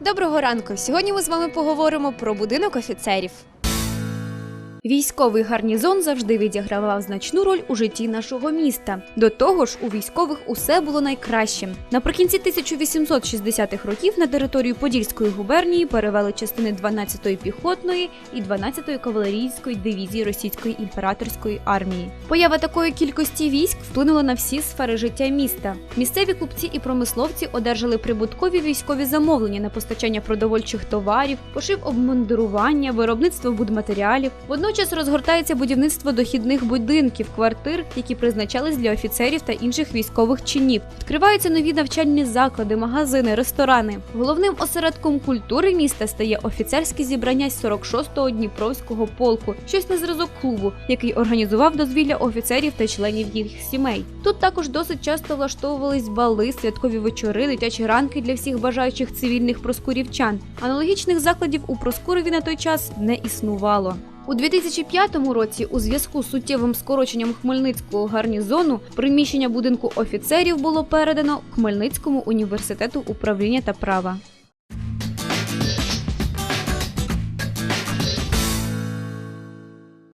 Доброго ранку! Сьогодні ми з вами поговоримо про будинок офіцерів. Військовий гарнізон завжди відігравав значну роль у житті нашого міста. До того ж, у військових усе було найкраще. Наприкінці 1860-х років на територію Подільської губернії перевели частини 12-ї піхотної і 12-ї кавалерійської дивізії російської імператорської армії. Поява такої кількості військ вплинула на всі сфери життя міста. Місцеві купці і промисловці одержали прибуткові військові замовлення на постачання продовольчих товарів, пошив обмундирування, виробництво будматеріалів. Водночас розгортається будівництво дохідних будинків, квартир, які призначались для офіцерів та інших військових чинів. Відкриваються нові навчальні заклади, магазини, ресторани. Головним осередком культури міста стає офіцерське зібрання з 46-го Дніпровського полку, щось на зразок клубу, який організував дозвілля офіцерів та членів їх сімей. Тут також досить часто влаштовувались бали, святкові вечори, дитячі ранки для всіх бажаючих цивільних проскурівчан. Аналогічних закладів у Проскурові на той час не існувало. У 2005 році, у зв'язку з суттєвим скороченням Хмельницького гарнізону, приміщення будинку офіцерів було передано Хмельницькому університету управління та права.